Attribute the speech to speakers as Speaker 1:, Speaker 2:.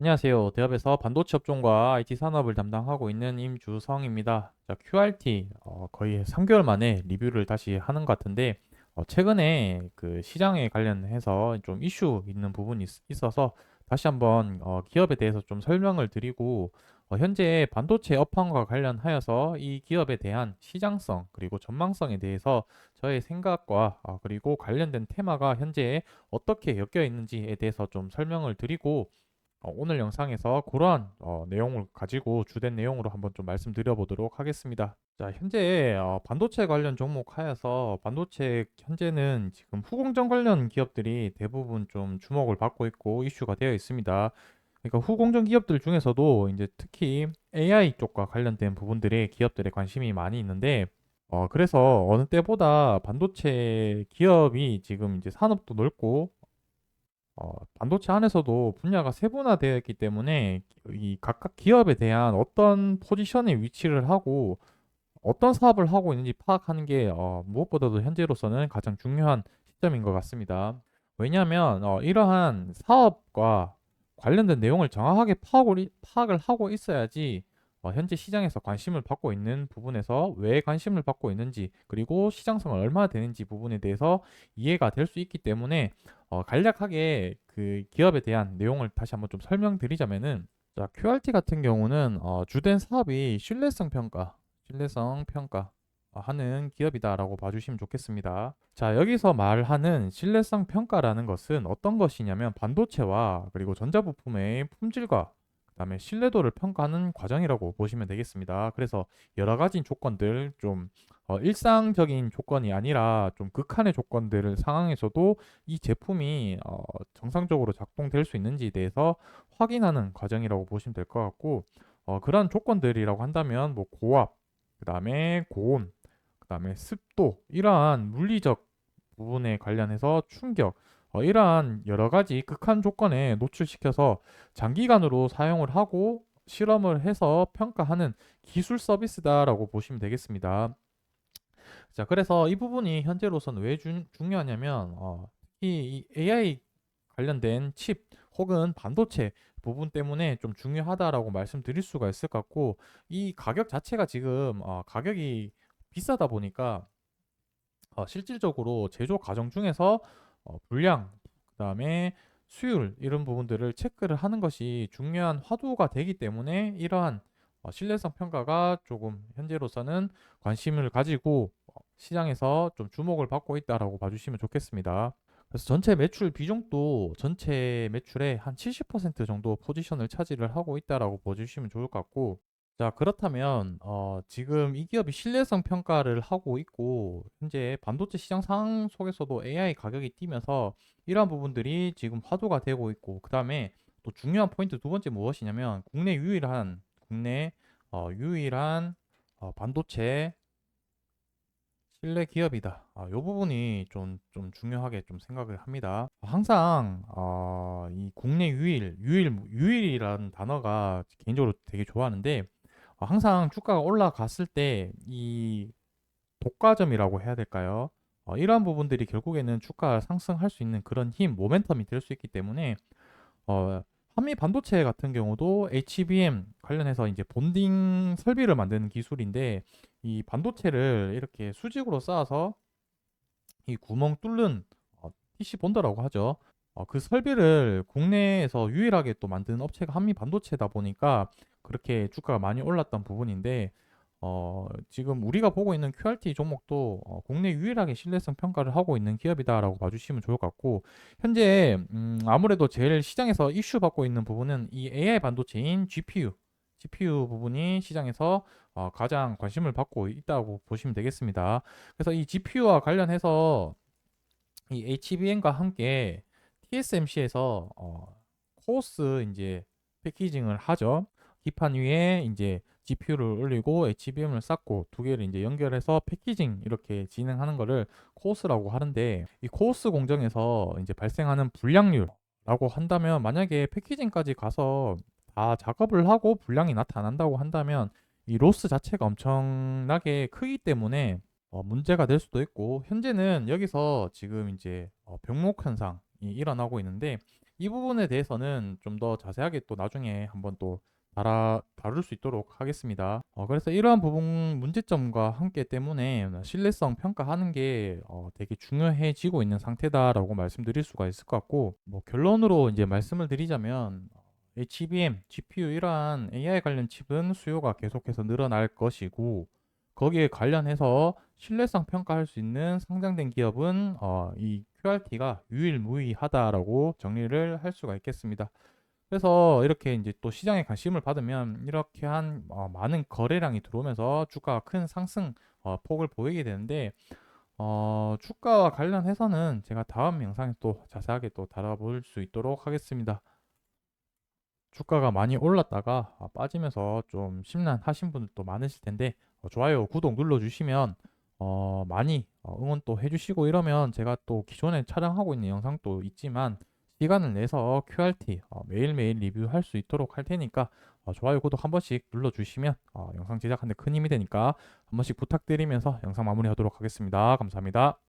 Speaker 1: 안녕하세요. 대업에서 반도체 업종과 IT 산업을 담당하고 있는 임주성입니다. 자, QRT 어, 거의 3개월 만에 리뷰를 다시 하는 것 같은데 어, 최근에 그 시장에 관련해서 좀 이슈 있는 부분이 있, 어서 다시 한번 어, 기업에 대해서 좀 설명을 드리고 어, 현재 반도체 업황과 관련하여서 이 기업에 대한 시장성 그리고 전망성에 대해서 저의 생각과 어, 그리고 관련된 테마가 현재 어떻게 엮여 있는지에 대해서 좀 설명을 드리고 어, 오늘 영상에서 그러한 어, 내용을 가지고 주된 내용으로 한번 좀 말씀드려 보도록 하겠습니다. 자, 현재 어, 반도체 관련 종목 하여서 반도체 현재는 지금 후공정 관련 기업들이 대부분 좀 주목을 받고 있고 이슈가 되어 있습니다. 그러니까 후공정 기업들 중에서도 이제 특히 AI 쪽과 관련된 부분들에 기업들의 관심이 많이 있는데 어, 그래서 어느 때보다 반도체 기업이 지금 이제 산업도 넓고 어, 반도체 안에서도 분야가 세분화되어 있기 때문에 이 각각 기업에 대한 어떤 포지션에 위치를 하고 어떤 사업을 하고 있는지 파악하는 게 어, 무엇보다도 현재로서는 가장 중요한 시점인 것 같습니다. 왜냐하면 어, 이러한 사업과 관련된 내용을 정확하게 파악을, 파악을 하고 있어야지 어, 현재 시장에서 관심을 받고 있는 부분에서 왜 관심을 받고 있는지 그리고 시장성을 얼마나 되는지 부분에 대해서 이해가 될 수 있기 때문에 어, 간략하게 그 기업에 대한 내용을 다시 한번 좀 설명드리자면은 자, QRT 같은 경우는 어, 주된 사업이 신뢰성 평가, 신뢰성 평가 어, 하는 기업이다라고 봐주시면 좋겠습니다. 자, 여기서 말하는 신뢰성 평가라는 것은 어떤 것이냐면 반도체와 그리고 전자부품의 품질과 그다음에 신뢰도를 평가하는 과정이라고 보시면 되겠습니다. 그래서 여러 가지 조건들 좀 어, 일상적인 조건이 아니라 좀 극한의 조건들을 상황에서도 이 제품이 어, 정상적으로 작동될 수 있는지에 대해서 확인하는 과정이라고 보시면 될 것 같고 어, 그런 조건들이라고 한다면 뭐 고압, 그다음에 고온, 그다음에 습도 이러한 물리적 부분에 관련해서 충격 어, 이러한 여러 가지 극한 조건에 노출시켜서 장기간으로 사용을 하고 실험을 해서 평가하는 기술 서비스다라고 보시면 되겠습니다. 자, 그래서 이 부분이 현재로서는 왜 중, 중요하냐면 어, 특히 이 AI 관련된 칩 혹은 반도체 부분 때문에 좀 중요하다라고 말씀드릴 수가 있을 것 같고 이 가격 자체가 지금 어, 가격이 비싸다 보니까 어, 실질적으로 제조 과정 중에서 어, 불량, 그다음에 수율 이런 부분들을 체크를 하는 것이 중요한 화두가 되기 때문에 이러한 어, 신뢰성 평가가 조금 현재로서는 관심을 가지고 어, 시장에서 좀 주목을 받고 있다라고 봐주시면 좋겠습니다. 그래서 전체 매출 비중도 전체 매출의 한 70% 정도 포지션을 차지를 하고 있다라고 봐주시면 좋을 것 같고 자, 그렇다면 어, 지금 이 기업이 신뢰성 평가를 하고 있고 현재 반도체 시장 상황 속에서도 AI 가격이 뛰면서 이러한 부분들이 지금 화두가 되고 있고 그다음에 또 중요한 포인트 두 번째 무엇이냐면 국내 유일한 국내 어, 유일한 어, 반도체 신뢰 기업이다. 아, 이 부분이 좀, 좀 중요하게 좀 생각을 합니다. 항상 어, 이 국내 유일, 유일, 유일이라는 단어가 개인적으로 되게 좋아하는데 어, 항상 주가가 올라갔을 때 이 독과점이라고 해야 될까요? 어, 이러한 부분들이 결국에는 주가 상승할 수 있는 그런 힘, 모멘텀이 될 수 있기 때문에 어, 한미 반도체 같은 경우도 HBM 관련해서 이제 본딩 설비를 만드는 기술인데 이 반도체를 이렇게 수직으로 쌓아서 이 구멍 뚫는 어, PC 본더라고 하죠. 어, 그 설비를 국내에서 유일하게 또 만드는 업체가 한미 반도체다 보니까 그렇게 주가가 많이 올랐던 부분인데 어, 지금 우리가 보고 있는 QRT 종목도 어, 국내 유일하게 신뢰성 평가를 하고 있는 기업이다라고 봐주시면 좋을 것 같고 현재 음, 아무래도 제일 시장에서 이슈 받고 있는 부분은 이 AI 반도체인 GPU, GPU 부분이 시장에서 어, 가장 관심을 받고 있다고 보시면 되겠습니다. 그래서 이 GPU와 관련해서 이 HBM과 함께 TSMC에서 어, 코스 이제 패키징을 하죠. 기판 위에 이제 GPU를 올리고 HBM을 쌓고 두 개를 이제 연결해서 패키징 이렇게 진행하는 거를 코스라고 하는데 이 코스 공정에서 이제 발생하는 불량률라고 한다면 만약에 패키징까지 가서 다 작업을 하고 불량이 나타난다고 한다면 이 로스 자체가 엄청나게 크기 때문에 어, 문제가 될 수도 있고 현재는 여기서 지금 이제 어, 병목 현상이 일어나고 있는데 이 부분에 대해서는 좀 더 자세하게 또 나중에 한번 또 달아, 다룰 수 있도록 하겠습니다. 어, 그래서 이러한 부분 문제점과 함께 때문에 신뢰성 평가하는 게 어, 되게 중요해지고 있는 상태다라고 말씀드릴 수가 있을 것 같고 뭐 결론으로 이제 말씀을 드리자면 어, HBM, GPU 이러한 AI 관련 칩은 수요가 계속해서 늘어날 것이고 거기에 관련해서 신뢰성 평가할 수 있는 상장된 기업은 어, 이 QRT가 유일무이하다라고 정리를 할 수가 있겠습니다. 그래서 이렇게 이제 또 시장에 관심을 받으면 이렇게 한 어, 많은 거래량이 들어오면서 주가가 큰 상승 어, 폭을 보이게 되는데 어, 주가와 관련해서는 제가 다음 영상에 또 자세하게 또 다뤄볼 수 있도록 하겠습니다. 주가가 많이 올랐다가 아, 빠지면서 좀 심란하신 분들도 많으실 텐데 어, 좋아요, 구독 눌러주시면 어, 많이 어, 응원 또 해주시고 이러면 제가 또 기존에 촬영하고 있는 영상도 있지만 시간을 내서 QRT 어, 매일매일 리뷰할 수 있도록 할 테니까 어, 좋아요, 구독 한 번씩 눌러주시면 어, 영상 제작하는데 큰 힘이 되니까 한 번씩 부탁드리면서 영상 마무리하도록 하겠습니다. 감사합니다.